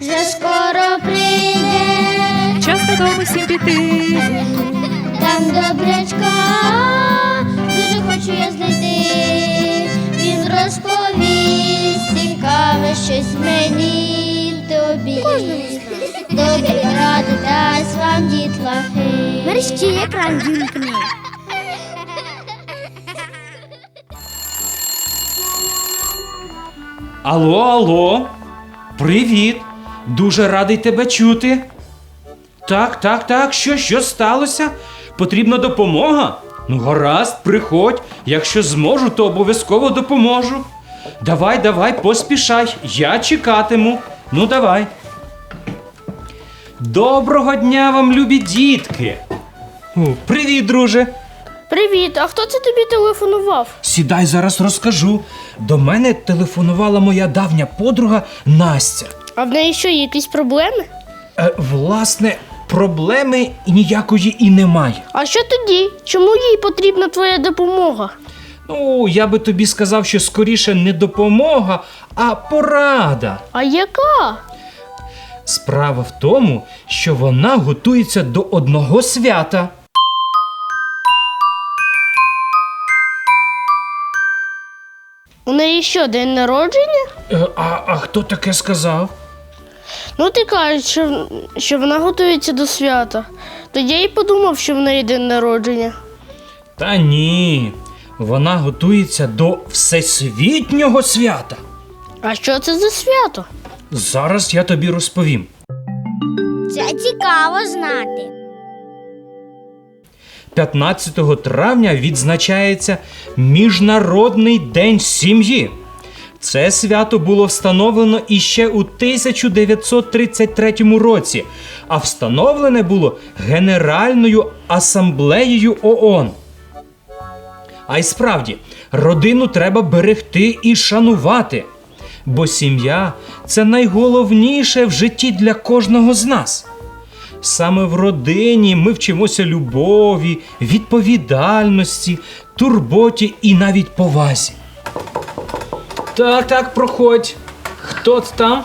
вже скоро прийде, Час додому всім піти. там добрячка, дуже хочу я знайти. Він розповість цікаве щось мені тобі. Добрі ради дасть вам дітлахи. Мерщі екран вімкни. Алло, алло. Привіт. Дуже радий тебе чути. Так, так, так. Що, що сталося? Потрібна допомога? Ну, гаразд, приходь. Якщо зможу, то обов'язково допоможу. Давай, давай, поспішай. Я чекатиму. Ну, давай. Доброго дня вам, любі дітки. О, привіт, друже. Привіт, а хто це тобі телефонував? Сідай, зараз розкажу. До мене телефонувала моя давня подруга Настя. А в неї що, є якісь проблеми? Е, власне, проблеми ніякої і немає. А що тоді? Чому їй потрібна твоя допомога? Ну, я би тобі сказав, що скоріше не допомога, а порада. А яка? Справа в тому, що вона готується до одного свята. У неї що, день народження? Е, а, а хто таке сказав? Ну ти кажеш, що, що вона готується до свята. Тоді я й подумав, що в неї день народження. Та ні. Вона готується до всесвітнього свята. А що це за свято? Зараз я тобі розповім. Це цікаво знати. 15 травня відзначається Міжнародний день сім'ї. Це свято було встановлено іще у 1933 році, а встановлене було Генеральною асамблеєю ООН. А й справді, родину треба берегти і шанувати, бо сім'я це найголовніше в житті для кожного з нас. Саме в родині ми вчимося любові, відповідальності, турботі і навіть повазі. Так, так, проходь. Хто це там?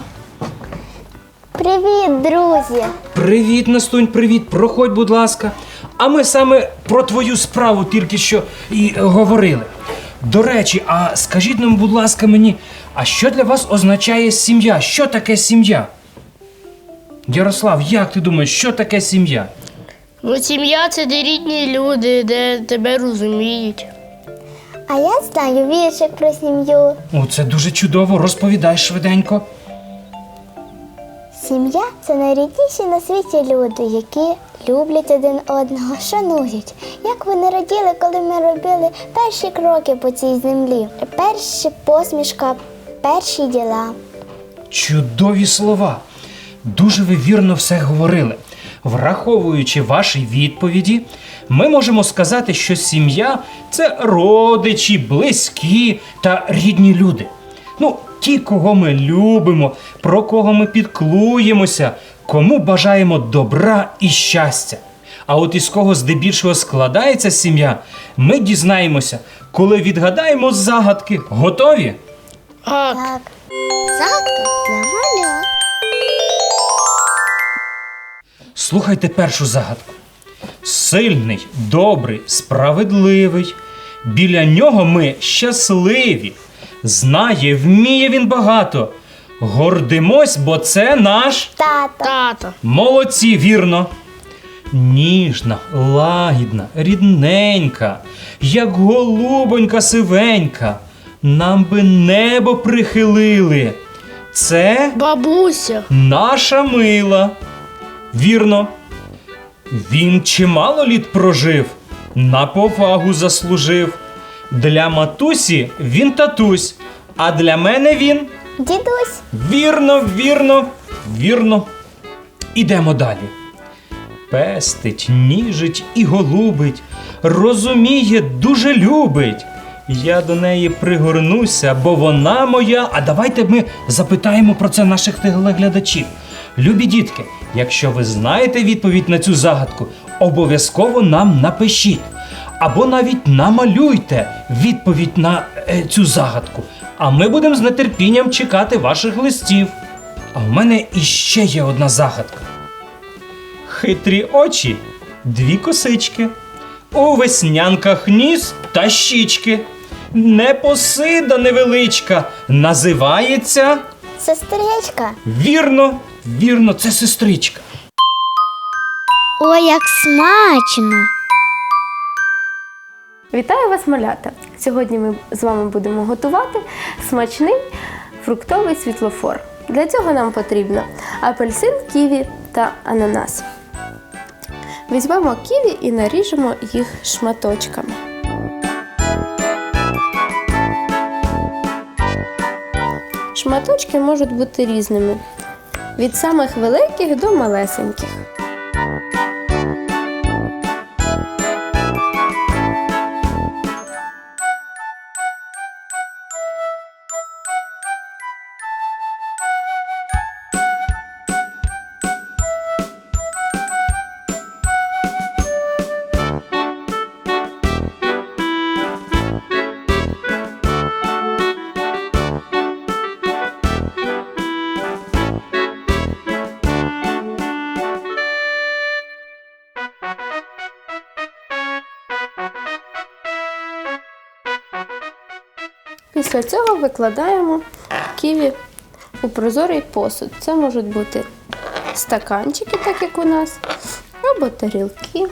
Привіт, друзі! Привіт, Настунь, привіт, проходь, будь ласка. А ми саме про твою справу тільки що і говорили. До речі, а скажіть нам, будь ласка, мені, а що для вас означає сім'я? Що таке сім'я? Ярослав, як ти думаєш, що таке сім'я? Ну, сім'я це де рідні люди, де тебе розуміють. А я знаю віршик про сім'ю. О, це дуже чудово, розповідай швиденько. Сім'я це найрідніші на світі люди, які люблять один одного, шанують. Як вони раділи, коли ми робили перші кроки по цій землі, перша посмішка, перші діла. Чудові слова. Дуже ви вірно все говорили. Враховуючи ваші відповіді, ми можемо сказати, що сім'я це родичі, близькі та рідні люди. Ну, ті, кого ми любимо, про кого ми піклуємося, кому бажаємо добра і щастя. А от із кого здебільшого складається сім'я, ми дізнаємося, коли відгадаємо загадки. Готові? Так. Так. Загадка для малят. Слухайте першу загадку. Сильний, добрий, справедливий. Біля нього ми щасливі. Знає, вміє він багато. Гордимось, бо це наш Тата. Тата. молодці, вірно. Ніжна, лагідна, рідненька, як голубонька сивенька. Нам би небо прихилили. Це Бабуся. Наша мила. Вірно. Він чимало літ прожив, на повагу заслужив. Для матусі він татусь, а для мене він Дідусь. вірно, вірно, вірно. Ідемо далі. Пестить, ніжить і голубить, розуміє, дуже любить. Я до неї пригорнуся, бо вона моя. А давайте ми запитаємо про це наших телеглядачів. Любі дітки, якщо ви знаєте відповідь на цю загадку, обов'язково нам напишіть. Або навіть намалюйте відповідь на е, цю загадку. А ми будемо з нетерпінням чекати ваших листів. А в мене іще є одна загадка. Хитрі очі, дві косички. У веснянках ніс та щічки. Непосида невеличка називається. Сестричка. Вірно, вірно, це сестричка. Ой, як смачно! Вітаю вас, малята! Сьогодні ми з вами будемо готувати смачний фруктовий світлофор. Для цього нам потрібно апельсин, ківі та ананас. Візьмемо ківі і наріжемо їх шматочками. Шматочки можуть бути різними від самих великих до малесеньких. Після цього викладаємо ківі у прозорий посуд. Це можуть бути стаканчики, так як у нас, або тарілки,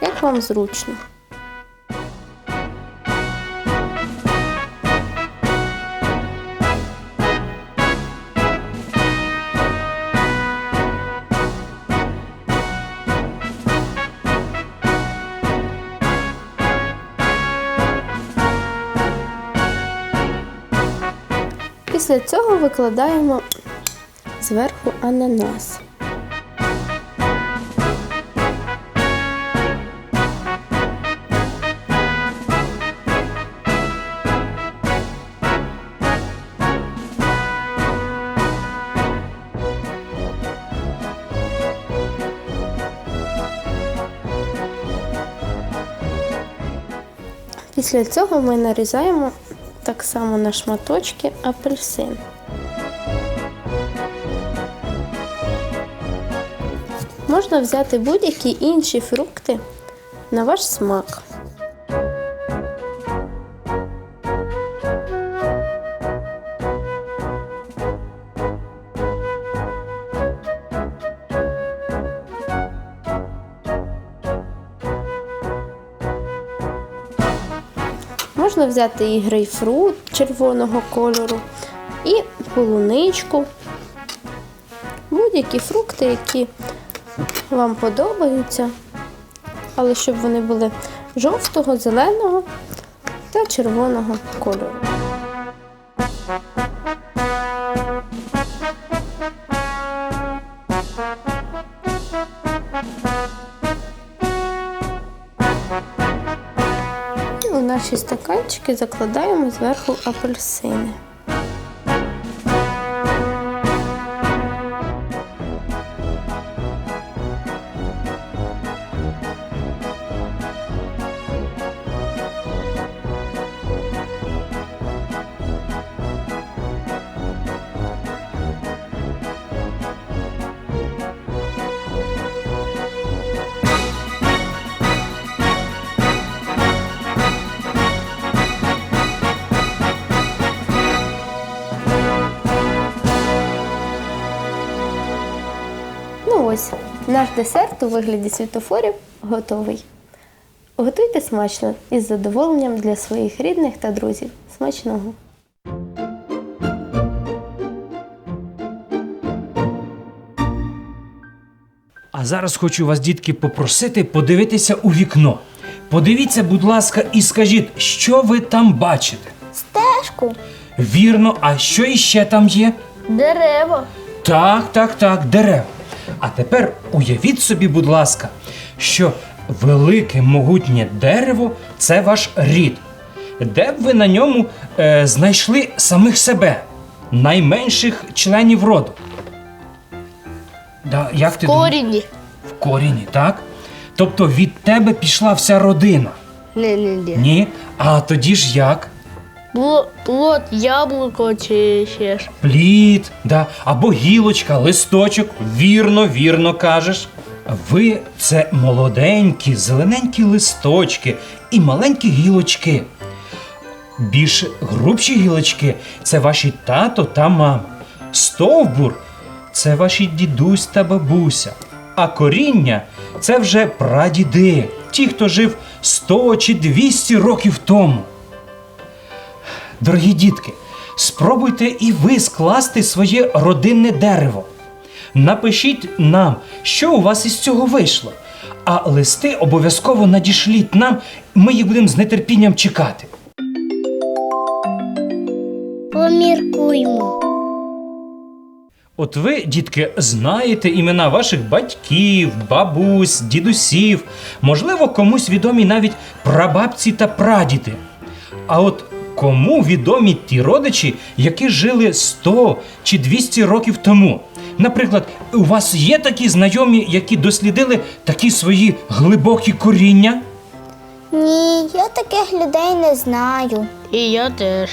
як вам зручно. Після цього викладаємо зверху ананас. Після цього ми нарізаємо так само на шматочки апельсин. Можна взяти будь-які інші фрукти на ваш смак. Можна взяти і грейпфрут червоного кольору, і полуничку, будь-які фрукти, які вам подобаються, але щоб вони були жовтого, зеленого та червоного кольору. Наші стаканчики закладаємо зверху апельсини. Наш десерт у вигляді світофорів готовий. Готуйте смачно із задоволенням для своїх рідних та друзів. Смачного! А зараз хочу вас, дітки, попросити подивитися у вікно. Подивіться, будь ласка, і скажіть, що ви там бачите? Стежку. Вірно, а що іще там є? Дерево. Так, так, так, дерева. А тепер уявіть собі, будь ласка, що велике могутнє дерево це ваш рід. Де б ви на ньому е, знайшли самих себе, найменших членів роду? Да, як ти думаєш? Корінні. В коріні, так? Тобто від тебе пішла вся родина. Не, не, не. Ні? А тоді ж як? Було плод, яблуко чи ще ж. Плід, да, або гілочка, листочок. Вірно, вірно кажеш. Ви це молоденькі, зелененькі листочки і маленькі гілочки. Більш грубші гілочки це ваші тато та мама. Стовбур це ваші дідусь та бабуся. А коріння це вже прадіди, ті, хто жив 100 чи 200 років тому. Дорогі дітки, спробуйте і ви скласти своє родинне дерево. Напишіть нам, що у вас із цього вийшло. А листи обов'язково надішліть нам, ми їх будемо з нетерпінням чекати. Поміркуймо. От ви, дітки, знаєте імена ваших батьків, бабусь, дідусів, можливо, комусь відомі навіть прабабці та прадіди. А от кому відомі ті родичі, які жили 100 чи 200 років тому? Наприклад, у вас є такі знайомі, які дослідили такі свої глибокі коріння? Ні, я таких людей не знаю. І я теж.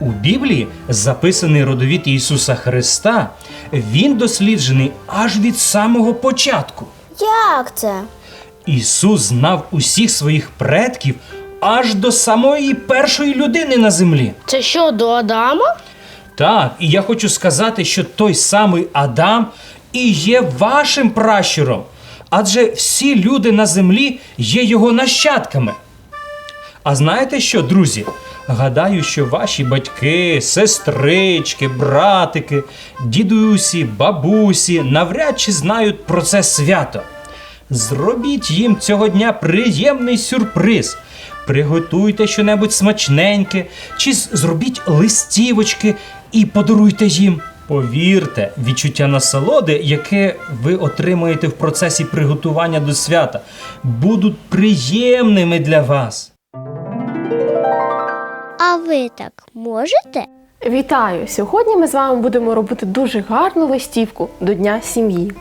У Біблії записаний родовід Ісуса Христа. Він досліджений аж від самого початку. Як це? Ісус знав усіх своїх предків аж до самої першої людини на землі. Це що, до Адама? Так, і я хочу сказати, що той самий Адам і є вашим пращуром, адже всі люди на землі є його нащадками. А знаєте що, друзі? Гадаю, що ваші батьки, сестрички, братики, дідусі, бабусі навряд чи знають про це свято. Зробіть їм цього дня приємний сюрприз. Приготуйте щонебудь смачненьке, чи зробіть листівочки і подаруйте їм. Повірте, відчуття насолоди, яке ви отримаєте в процесі приготування до свята, будуть приємними для вас. А ви так можете? Вітаю! Сьогодні ми з вами будемо робити дуже гарну листівку до Дня сім'ї.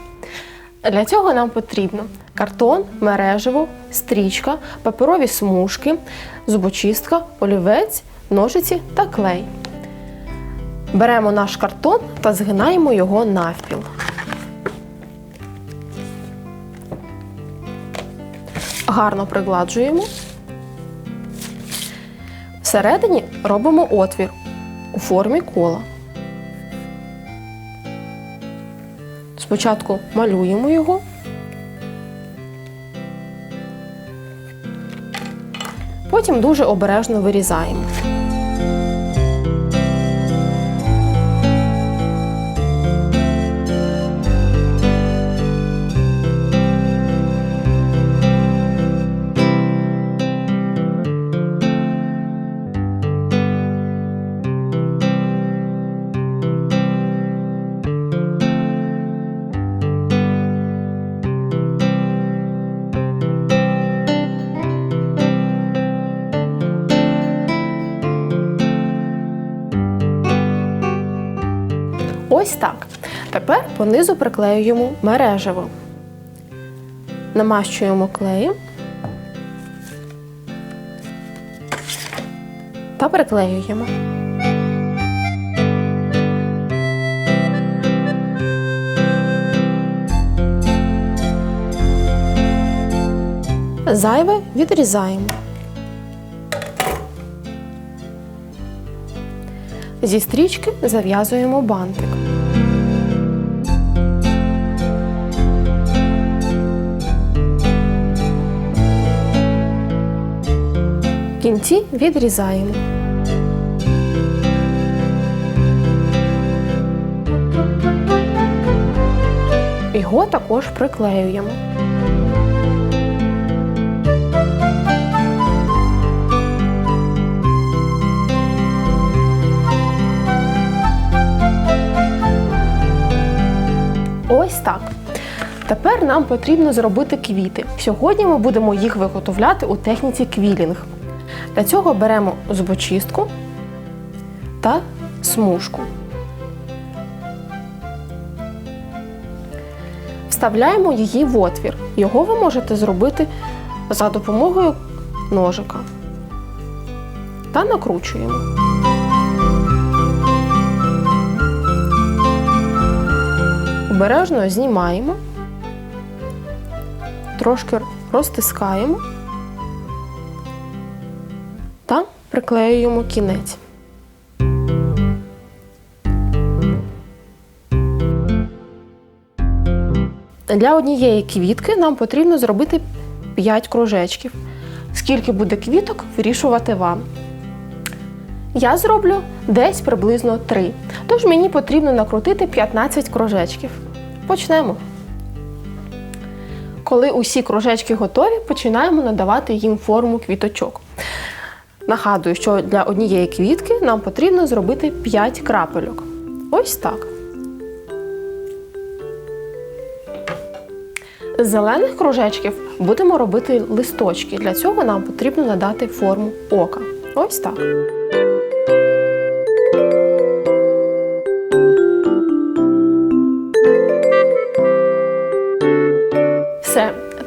Для цього нам потрібно картон, мережево, стрічка, паперові смужки, зубочистка, олівець, ножиці та клей. Беремо наш картон та згинаємо його навпіл. Гарно пригладжуємо. Всередині робимо отвір у формі кола. Спочатку малюємо його. Потім дуже обережно вирізаємо. Ось так. Тепер понизу приклеюємо мережево. Намащуємо клеєм та приклеюємо. Зайве відрізаємо. Зі стрічки зав'язуємо бантик. Кінці відрізаємо. Його також приклеюємо. Тепер нам потрібно зробити квіти. Сьогодні ми будемо їх виготовляти у техніці квілінг. Для цього беремо зубочистку та смужку. Вставляємо її в отвір. Його ви можете зробити за допомогою ножика. та накручуємо. Обережно знімаємо, трошки розтискаємо та приклеюємо кінець. Для однієї квітки нам потрібно зробити 5 кружечків. Скільки буде квіток, вирішувати вам. Я зроблю десь приблизно 3. Тож мені потрібно накрутити 15 кружечків. Почнемо. Коли усі кружечки готові, починаємо надавати їм форму квіточок. Нагадую, що для однієї квітки нам потрібно зробити 5 крапельок. Ось так. З зелених кружечків будемо робити листочки. Для цього нам потрібно надати форму ока. Ось так.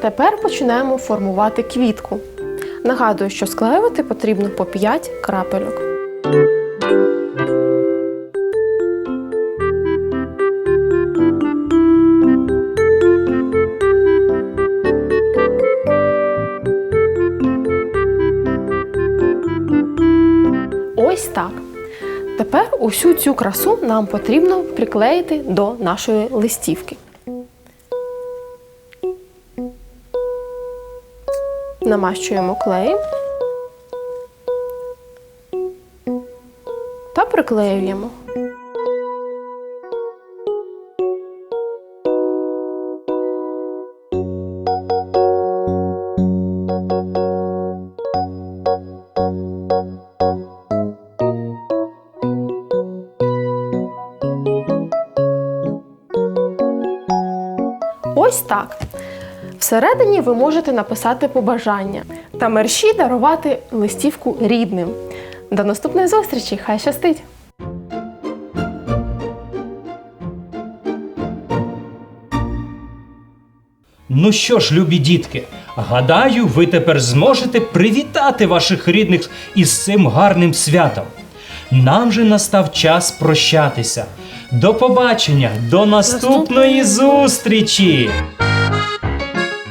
Тепер починаємо формувати квітку. Нагадую, що склеювати потрібно по 5 крапельок. Ось так. Тепер усю цю красу нам потрібно приклеїти до нашої листівки. Намащуємо клеєм та приклеюємо. Ось так. Всередині ви можете написати побажання та мерщі дарувати листівку рідним. До наступної зустрічі! Хай щастить! Ну що ж, любі дітки, гадаю, ви тепер зможете привітати ваших рідних із цим гарним святом. Нам же настав час прощатися. До побачення, до наступної зустрічі!